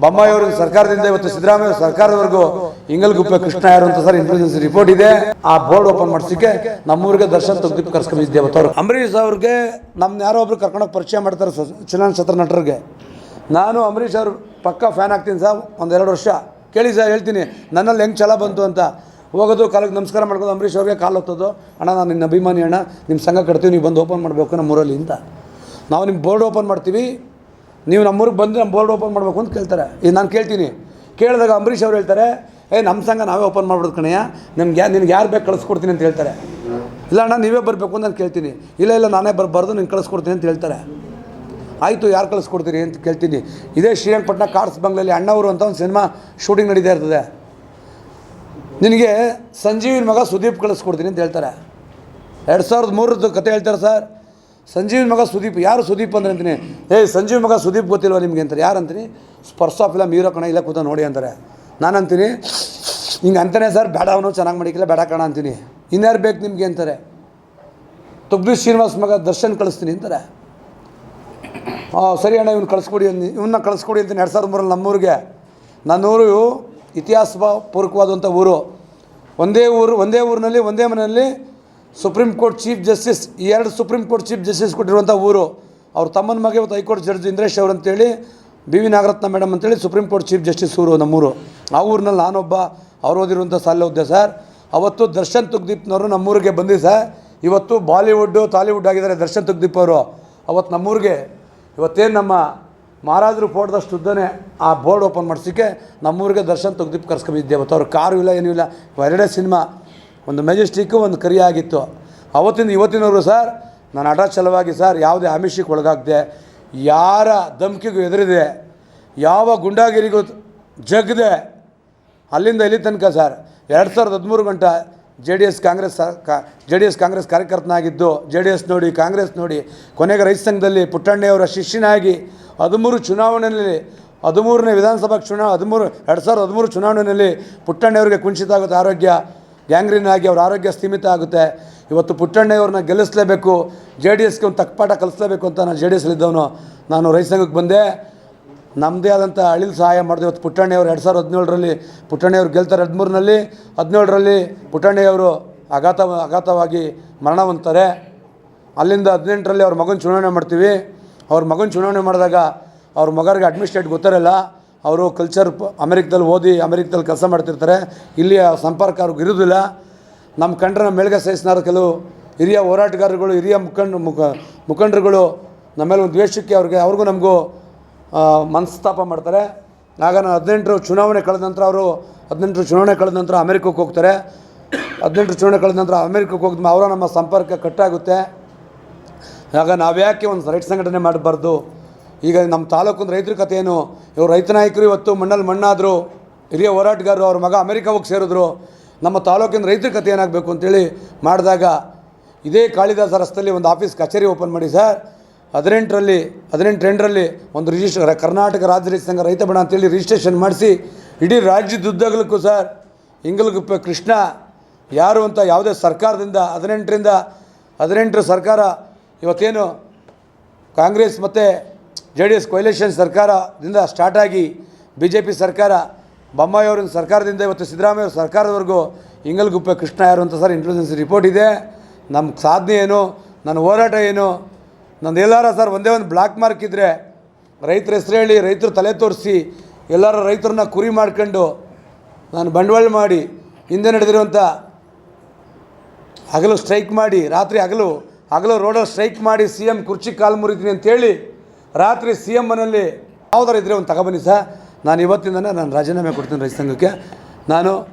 ಬೊಮ್ಮಾಯಿಯವರು ಸರ್ಕಾರದಿಂದ ಇವತ್ತು ಸಿದ್ದರಾಮಯ್ಯ ಸರ್ಕಾರದವರೆಗೂ ಇಂಗಲ್ಗುಪ್ಪೆ ಕೃಷ್ಣ ಯಾರು ಅಂತ ಸರ್ ಇಂಟೆಲಿಜೆನ್ಸ್ ರಿಪೋರ್ಟ್ ಇದೆ. ಆ ಬೋರ್ಡ್ ಓಪನ್ ಮಾಡಿಸಿಕ್ಕೆ ನಮ್ಮೂರಿಗೆ ದರ್ಶನ್ ತೆಗೆದು ಕರ್ಸ್ಕೊಂಡಿದ್ದೆ ಅವತ್ತು ಅವ್ರು. ಅಂಬರೀಷ್ ಅವ್ರಿಗೆ ನಮ್ಮ ಯಾರೋ ಒಬ್ರು ಕರ್ಕೊಂಡೋಗಿ ಪರಿಚಯ ಮಾಡ್ತಾರೆ ಸ- ಚಲನಚಿತ್ರ ನಟರಿಗೆ. ನಾನು ಅಂಬರೀಷ್ ಅವ್ರ ಪಕ್ಕ ಫ್ಯಾನ್ ಆಗ್ತೀನಿ ಸರ್ ಒಂದೆರಡು ವರ್ಷ. ಕೇಳಿ ಸರ್, ಹೇಳ್ತೀನಿ. ನನ್ನಲ್ಲಿ ಹೆಂಗೆ ಛಲ ಬಂತು ಅಂತ. ಹೋಗೋದು, ಕಾಲಿಗೆ ನಮಸ್ಕಾರ ಮಾಡ್ಕೊಂಡು ಅಂಬರೀಷ್ ಅವ್ರಿಗೆ ಕಾಲು ಹೊತ್ತೋದು. ಅಣ್ಣ, ನಾನು ನಿನ್ನ ಅಭಿಮಾನಿ ಅಣ್ಣ. ನಿಮ್ಮ ಸಂಘ ಕಟ್ತೀವಿ, ನೀವು ಬಂದು ಓಪನ್ ಮಾಡಬೇಕು ನಮ್ಮೂರಲ್ಲಿ ಅಂತ. ನಾವು ನಿಮ್ಮ ಬೋರ್ಡ್ ಓಪನ್ ಮಾಡ್ತೀವಿ. ನೀವು ನಮ್ಮೂರಿಗೆ ಬಂದು ನಮ್ಮ ಬೋರ್ಡ್ ಓಪನ್ ಮಾಡಬೇಕು ಅಂತ ಕೇಳ್ತಾರೆ. ಈಗ ನಾನು ಕೇಳ್ತೀನಿ. ಕೇಳಿದಾಗ ಅಂಬರೀಷ್ ಅವ್ರು ಹೇಳ್ತಾರೆ, ಏ ನಮ್ಮ ಸಂಘ ನಾವೇ ಓಪನ್ ಮಾಡ್ಬಿಡ್ದು ಕಣಯ್ಯ. ನಿಮ್ಗೆ ಯಾ ನಿನ್ಗೆ ಯಾರು ಬೇಕು ಕಳಿಸ್ಕೊಡ್ತೀನಿ ಅಂತ ಹೇಳ್ತಾರೆ. ಇಲ್ಲ ಅಣ್ಣ, ನೀವೇ ಬರಬೇಕು ಅಂತ ನಾನು ಕೇಳ್ತೀನಿ. ಇಲ್ಲ ಇಲ್ಲ, ನಾನೇ ಬರಬಾರ್ದು, ನಿಂಗೆ ಕಳಿಸ್ಕೊಡ್ತೀನಿ ಅಂತ ಹೇಳ್ತಾರೆ. ಆಯಿತು, ಯಾರು ಕಳಿಸ್ಕೊಡ್ತೀರಿ? ಅಂತ ಕೇಳ್ತೀನಿ. ಇದೇ ಶ್ರೀರಂಗಪಟ್ಟಣ ಕಾರ್ಸ್ ಬಂಗ್ಲಲ್ಲಿ ಅಣ್ಣವರು ಅಂತ ಒಂದು ಸಿನಿಮಾ ಶೂಟಿಂಗ್ ನಡೀತಾ ಇರ್ತದೆ. ನಿನಗೆ ಸಂಜೀವಿನ ಮಗ ಸುದೀಪ್ ಕಳಿಸ್ಕೊಡ್ತೀನಿ ಅಂತ ಹೇಳ್ತಾರೆ. ಎರಡು ಸಾವಿರದ ಮೂರದ್ದು ಕತೆ ಹೇಳ್ತಾರೆ ಸರ್. ಸಂಜೀವಿನ ಮಗ ಸುದೀಪ್, ಯಾರು ಸುದೀಪ್ ಅಂದ್ರೆ ಅಂತೀನಿ? ಏಯ್ ಸಂಜೀವ್ ಮಗ ಸುದೀಪ್ ಗೊತ್ತಿಲ್ವ ನಿಮಗೆ ಅಂತಾರೆ? ಯಾರು ಅಂತೀನಿ? ಸ್ಪರ್ಶ ಫಿಲಮ್ ಹೀರೋ ಕಣ, ಇಲ್ಲ ಕೂತ ನೋಡಿ ಅಂತಾರೆ. ನಾನು ಅಂತೀನಿ, ಹಿಂಗೆ ಅಂತಾನೆ ಸರ್ ಬೇಡ ಅವನು, ಚೆನ್ನಾಗಿ ಮಾಡಿಕಿಲ್ಲ ಬೇಡ ಕಣ ಅಂತೀನಿ. ಇನ್ಯಾರು ಬೇಕು ನಿಮಗೆ ಅಂತಾರೆ? ತುಬ್ಲಿ ಶ್ರೀನಿವಾಸ ಮಗ ದರ್ಶನ್ ಕಳಿಸ್ತೀನಿ ಅಂತಾರೆ. ಹಾಂ ಸರಿ ಅಣ್ಣ, ಇವ್ನು ಕಳಿಸ್ಕೊಡಿ ಅಂದ್ ಇವನ್ನ ಕಳಿಸ್ಕೊಡಿ ಅಂತೀನಿ ಎರಡು ಸಾವಿರದ ಮೂರಲ್ಲಿ ನಮ್ಮೂರಿಗೆ. ನನ್ನೂರು ಇತಿಹಾಸ ಪೂರ್ವಕವಾದಂಥ ಊರು. ಒಂದೇ ಊರು, ಒಂದೇ ಊರಿನಲ್ಲಿ, ಒಂದೇ ಮನೆಯಲ್ಲಿ ಸುಪ್ರೀಂ ಕೋರ್ಟ್ ಚೀಫ್ ಜಸ್ಟಿಸ್ ಈ ಎರಡು ಸುಪ್ರೀಂ ಕೋರ್ಟ್ ಚೀಫ್ ಜಸ್ಟಿಸ್ ಕೊಟ್ಟಿರುವಂಥ ಊರು, ಅವ್ರ ತಮ್ಮನ ಮಗ ಇವತ್ತು ಹೈಕೋರ್ಟ್ ಜಡ್ಜ್ ಇಂದ್ರೇಶ್ ಅವರು ಅಂತೇಳಿ ಬಿ ವಿ ನಾಗರತ್ನ ಮೇಡಮ್ ಅಂತೇಳಿ ಸುಪ್ರೀಂ ಕೋರ್ಟ್ ಚೀಫ್ ಜಸ್ಟಿಸ್ ಊರು ನಮ್ಮೂರು. ಆ ಊರಿನಲ್ಲಿ ನಾನೊಬ್ಬ, ಅವ್ರು ಓದಿರುವಂಥ ಸಾಲ ಓದ್ದೆ ಸರ್ ಅವತ್ತು ದರ್ಶನ್ ತುಗ್ದೀಪ್ನವರು ನಮ್ಮೂರಿಗೆ ಬಂದಿ ಸರ್ ಇವತ್ತು ಬಾಲಿವುಡ್ಡು ಟಾಲಿವುಡ್ ಆಗಿದ್ದಾರೆ ದರ್ಶನ್ ತುಗ್ದೀಪ್ ಅವರು. ಅವತ್ತು ನಮ್ಮೂರಿಗೆ, ಇವತ್ತೇನು ನಮ್ಮ ಮಹಾರಾಜರು ಫೋಟೋದಷ್ಟು ಉದ್ದನೇ ಆ ಬೋರ್ಡ್ ಓಪನ್ ಮಾಡಿಸಿಕ್ಕೆ ನಮ್ಮೂರಿಗೆ ದರ್ಶನ್ ತುಗ್ದೀಪ್ ಕರ್ಸ್ಕೊಂಡಿದ್ದೆ ಅವತ್ತು ಅವ್ರ ಕಾರು ಇಲ್ಲ, ಏನೂ ಇಲ್ಲ. ಎರಡೇ ಸಿನಿಮಾ ಒಂದು ಮೆಜೆಸ್ಟಿಕ್ಕು, ಒಂದು ಕರಿಯಾಗಿತ್ತು. ಅವತ್ತಿಂದ ಇವತ್ತಿನವರು ಸರ್ ನಾನು ಹಠ ಛಲವಾಗಿ ಸರ್, ಯಾವುದೇ ಆಮಿಷಕ್ಕೆ ಒಳಗಾಗದೆ, ಯಾರ ಧಮ್ಕಿಗೂ ಎದುರಿದೆ ಯಾವ ಗುಂಡಾಗಿರಿಗೂ ಜಗ್ದೆ, ಅಲ್ಲಿಂದ ಇಲ್ಲಿ ತನಕ ಸರ್, ಎರಡು ಸಾವಿರದ ಹದಿಮೂರು ಗಂಟ J D S Congress J D S Congress ಕಾರ್ಯಕರ್ತನಾಗಿದ್ದು, J D S ನೋಡಿ, ಕಾಂಗ್ರೆಸ್ ನೋಡಿ, ಕೊನೆಗೆ ರೈತ ಸಂಘದಲ್ಲಿ ಪುಟ್ಟಣ್ಣೆಯವರ ಶಿಷ್ಯನಾಗಿ ಹದಿಮೂರು ಚುನಾವಣೆಯಲ್ಲಿ, ಹದಿಮೂರನೇ ವಿಧಾನಸಭಾ ಚುನಾವಣೆ ಹದಿಮೂರು, ಎರಡು ಸಾವಿರದ ಹದಿಮೂರು ಚುನಾವಣೆಯಲ್ಲಿ ಪುಟ್ಟಣ್ಣೆಯವರಿಗೆ ಕುಂಠಿತ ಆಗುತ್ತೆ ಆರೋಗ್ಯ ಗ್ಯಾಂಗ್ರೀನ್ ಆಗಿ ಅವ್ರ ಆರೋಗ್ಯ ಸ್ಥೀಮಿತ ಆಗುತ್ತೆ. ಇವತ್ತು ಪುಟ್ಟಣ್ಣವ್ರನ್ನ ಗೆಲ್ಲಿಸಲೇಬೇಕು, ಜೆ ಡಿ ಎಸ್ಗೆ ಒಂದು ತಕ್ಕಪಾಠ ಕಲಿಸ್ಲೇಬೇಕು ಅಂತ ನಾನು ಜೆ ಡಿ ಎಸ್ಲಿದ್ದವನು ನಾನು ರೈತ ಸಂಘಕ್ಕೆ ಬಂದೆ. ನಮ್ಮದೇ ಆದಂಥ ಅಳಿಲ್ ಸಹಾಯ ಮಾಡಿದೆ. ಇವತ್ತು ಪುಟ್ಟಣ್ಣೆಯವರು ಎರಡು ಸಾವಿರದ ಹದಿನೇಳರಲ್ಲಿ ಪುಟ್ಟಣ್ಣಯವರು ಗೆಲ್ತಾರೆ ಹದಿಮೂರನಲ್ಲಿ ಹದಿನೇಳರಲ್ಲಿ ಪುಟ್ಟಣ್ಣಯವರು ಆಘಾತ ಆಘಾತವಾಗಿ ಮರಣ ಹೊಂದ್ತಾರೆ ಅಲ್ಲಿಂದ ಹದಿನೆಂಟರಲ್ಲಿ ಅವ್ರ ಮಗನ ಚುನಾವಣೆ ಮಾಡ್ತೀವಿ. ಅವ್ರ ಮಗನ ಚುನಾವಣೆ ಮಾಡಿದಾಗ ಅವ್ರ ಮಗರಿಗೆ ಅಡ್ಮಿನಿಸ್ಟ್ರೇಟ್ ಗೊತ್ತಿರಲ್ಲ. ಅವರು ಕಲ್ಚರ್ ಅಮೆರಿಕದಲ್ಲಿ ಓದಿ ಅಮೆರಿಕದಲ್ಲಿ ಕೆಲಸ ಮಾಡ್ತಿರ್ತಾರೆ. ಇಲ್ಲಿಯ ಸಂಪರ್ಕ ಅವ್ರಿಗೆ ಇರೋದಿಲ್ಲ. ನಮ್ಮ ಕಂಡ್ರೆ ಮೇಲ್ಗೆ ಸಹಿಸ್ನಾರ ಕೆಲವು ಹಿರಿಯ ಹೋರಾಟಗಾರರುಗಳು, ಹಿರಿಯ ಮುಖಂಡ, ಮುಖ, ಮುಖಂಡರುಗಳು ನಮ್ಮ ಮೇಲೆ ಒಂದು ದ್ವೇಷಕ್ಕೆ ಅವ್ರಿಗೆ, ಅವ್ರಿಗೂ ನಮಗೂ ಮನಸ್ತಾಪ ಮಾಡ್ತಾರೆ. ಆಗ ನಾನು ಹದಿನೆಂಟರ ಚುನಾವಣೆ ಕಳೆದ ನಂತರ ಅವರು ಹದಿನೆಂಟು ಚುನಾವಣೆ ಕಳೆದ ನಂತರ ಅಮೆರಿಕಕ್ಕೆ ಹೋಗ್ತಾರೆ. ಹದಿನೆಂಟು ಚುನಾವಣೆ ಕಳೆದ ನಂತರ ಅಮೆರಿಕಕ್ಕೆ ಹೋಗಿದ್ಮೇಲೆ ಅವರ ನಮ್ಮ ಸಂಪರ್ಕ ಕಟ್ಟಾಗುತ್ತೆ. ಆಗ ನಾವು ಯಾಕೆ ಒಂದು ರೈಟ್ ಸಂಘಟನೆ ಮಾಡಬಾರ್ದು? ಈಗ ನಮ್ಮ ತಾಲೂಕಿನ ರೈತರ ಕಥೆ ಏನು? ಇವರು ರೈತ ನಾಯಕರು ಇವತ್ತು ಮಣ್ಣಲ್ಲಿ ಮಣ್ಣಾದರು, ಹಿರಿಯ ಹೋರಾಟಗಾರರು ಅವ್ರ ಮಗ ಅಮೆರಿಕ ಹೋಗಿ ಸೇರಿದ್ರು. ನಮ್ಮ ತಾಲೂಕಿನ ರೈತರ ಕಥೆ ಏನಾಗಬೇಕು ಅಂತೇಳಿ ಮಾಡಿದಾಗ ಇದೇ ಕಾಳಿದಾಸ ರಸ್ತೆಯಲ್ಲಿ ಒಂದು ಆಫೀಸ್ ಕಚೇರಿ ಓಪನ್ ಮಾಡಿ ಸರ್. ಹದಿನೆಂಟರಲ್ಲಿ, ಹದಿನೆಂಟು ಎಂಟರಲ್ಲಿ ಒಂದು ರಿಜಿಸ್ಟರ್ ಕರ್ನಾಟಕ ರಾಜ್ಯ ರೈತ ಸಂಘ ರೈತ ಬಣ ಅಂತೇಳಿ ರಿಜಿಸ್ಟ್ರೇಷನ್ ಮಾಡಿಸಿ, ಇಡೀ ರಾಜ್ಯದುದ್ದಗಲಕ್ಕೂ ಸರ್ ಇಂಗಲಗುಪ್ಪೆ ಕೃಷ್ಣ, ಯಾರು ಅಂತ ಯಾವುದೇ ಸರ್ಕಾರದಿಂದ, ಹದಿನೆಂಟರಿಂದ ಹದಿನೆಂಟರ ಸರ್ಕಾರ ಇವತ್ತೇನು ಕಾಂಗ್ರೆಸ್ ಮತ್ತು ಜೆ ಡಿ ಎಸ್ ಕೊಯ್ಲೇಷನ್ ಸರ್ಕಾರದಿಂದ ಸ್ಟಾರ್ಟ್ ಆಗಿ ಬಿ ಜೆ ಪಿ ಸರ್ಕಾರ ಬೊಮ್ಮಾಯಿಯವ್ರ ಸರ್ಕಾರದಿಂದ ಇವತ್ತು ಸಿದ್ದರಾಮಯ್ಯ ಸರ್ಕಾರದವರೆಗೂ ಇಂಗಲ್ಗುಪ್ಪೆ ಕೃಷ್ಣ ಯಾರು ಅಂತ ಸರ್ ಇಂಟೆಲಿಜೆನ್ಸ್ ರಿಪೋರ್ಟ್ ಇದೆ. ನಮ್ಮ ಸಾಧನೆ ಏನು, ನನ್ನ ಹೋರಾಟ ಏನು, ನಂದು ಎಲ್ಲಾರ ಸರ್ ಒಂದೇ ಒಂದು ಬ್ಲಾಕ್ ಮಾರ್ಕ್ ಇದ್ದರೆ ರೈತರ ಹೆಸರು ಹೇಳಿ, ರೈತರು ತಲೆ ತೋರಿಸಿ, ಎಲ್ಲರ ರೈತರನ್ನ ಕುರಿ ಮಾಡ್ಕೊಂಡು ನಾನು ಬಂಡವಾಳ ಮಾಡಿ ಹಿಂದೆ ನಡೆದಿರುವಂಥ ಹಗಲು ಸ್ಟ್ರೈಕ್ ಮಾಡಿ, ರಾತ್ರಿ ಹಗಲು ಹಗಲು ರೋಡಲ್ಲಿ ಸ್ಟ್ರೈಕ್ ಮಾಡಿ ಸಿ ಎಂ ಕುರ್ಚಿ ಕಾಲು ಮುರಿತೀನಿ ಅಂತೇಳಿ ರಾತ್ರಿ ಸಿ ಎಂ ಮನೆಯಲ್ಲಿ ಯಾವ್ದಾರು ಇದ್ದರೆ ಒಂದು ತಗೊಬನ್ನಿ ಸರ್. ನಾನು ಇವತ್ತಿಂದನೇ ನಾನು ರಾಜೀನಾಮೆ ಕೊಡ್ತೀನಿ ರೈತ ಸಂಘಕ್ಕೆ. ನಾನು